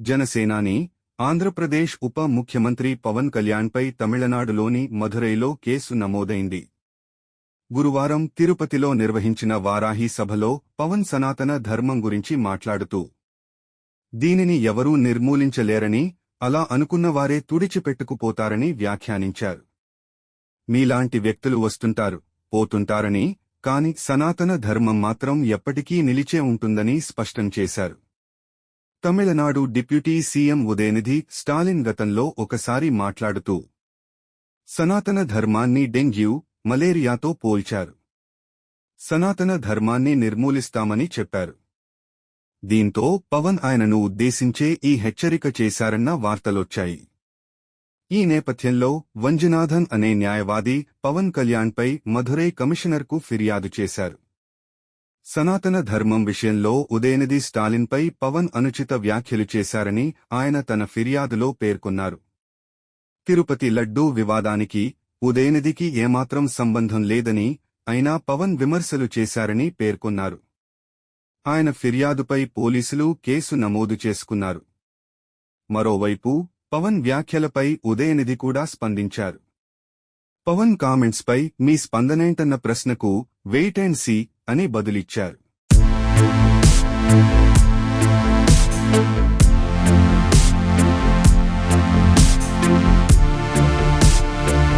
జనసేనాని ఆంధ్రప్రదేశ్ ఉప ముఖ్యమంత్రి పవన్ కళ్యాణ్పై తమిళనాడులోని మధురైలో కేసు నమోదైంది. గురువారం తిరుపతిలో నిర్వహించిన వారాహి సభలో పవన్ సనాతన ధర్మం గురించి మాట్లాడుతూ దీనిని ఎవరూ నిర్మూలించలేరని అలా అనుకున్నవారే తుడిచిపెట్టుకుపోతారని వ్యాఖ్యానించారు. మీలాంటి వ్యక్తులు వస్తుంటారు పోతుంటారని కాని సనాతన ధర్మం మాత్రం ఎప్పటికీ నిలిచే ఉంటుందని స్పష్టం చేశారు. తమిళనాడు డిప్యూటీ సీఎం ఉదయనిధి స్టాలిన్ గతంలో ఒకసారి మాట్లాడుతూ సనాతన ధర్మాన్ని డెంగ్యూ మలేరియాతో పోల్చారు. సనాతన ధర్మాన్ని నిర్మూలిస్తామని చెప్పారు. దీంతో పవన్ ఆయనను ఉద్దేశించే ఈ హెచ్చరిక చేశారన్న వార్తలొచ్చాయి. ఈ నేపథ్యంలో వంజనాథన్ అనే న్యాయవాది పవన్ కళ్యాణ్పై మధురై కమిషనర్కు ఫిర్యాదు చేశారు. సనాతన ధర్మం విషయంలో ఉదయనిధి స్టాలిన్పై పవన్ అనుచిత వ్యాఖ్యలు చేశారని ఆయన తన ఫిర్యాదులో పేర్కొన్నారు. తిరుపతి లడ్డూ వివాదానికి ఉదయనిధికి ఏమాత్రం సంబంధం లేదని అయినా పవన్ విమర్శలు చేశారని పేర్కొన్నారు. ఆయన ఫిర్యాదుపై పోలీసులు కేసు నమోదు చేసుకున్నారు. మరోవైపు పవన్ వ్యాఖ్యలపై ఉదయనిధి కూడా స్పందించారు. పవన్ కామెంట్స్పై మీ స్పందనేంటన్న ప్రశ్నకు వెయిట్ అండ్ సీ అని బదులిచ్చారు.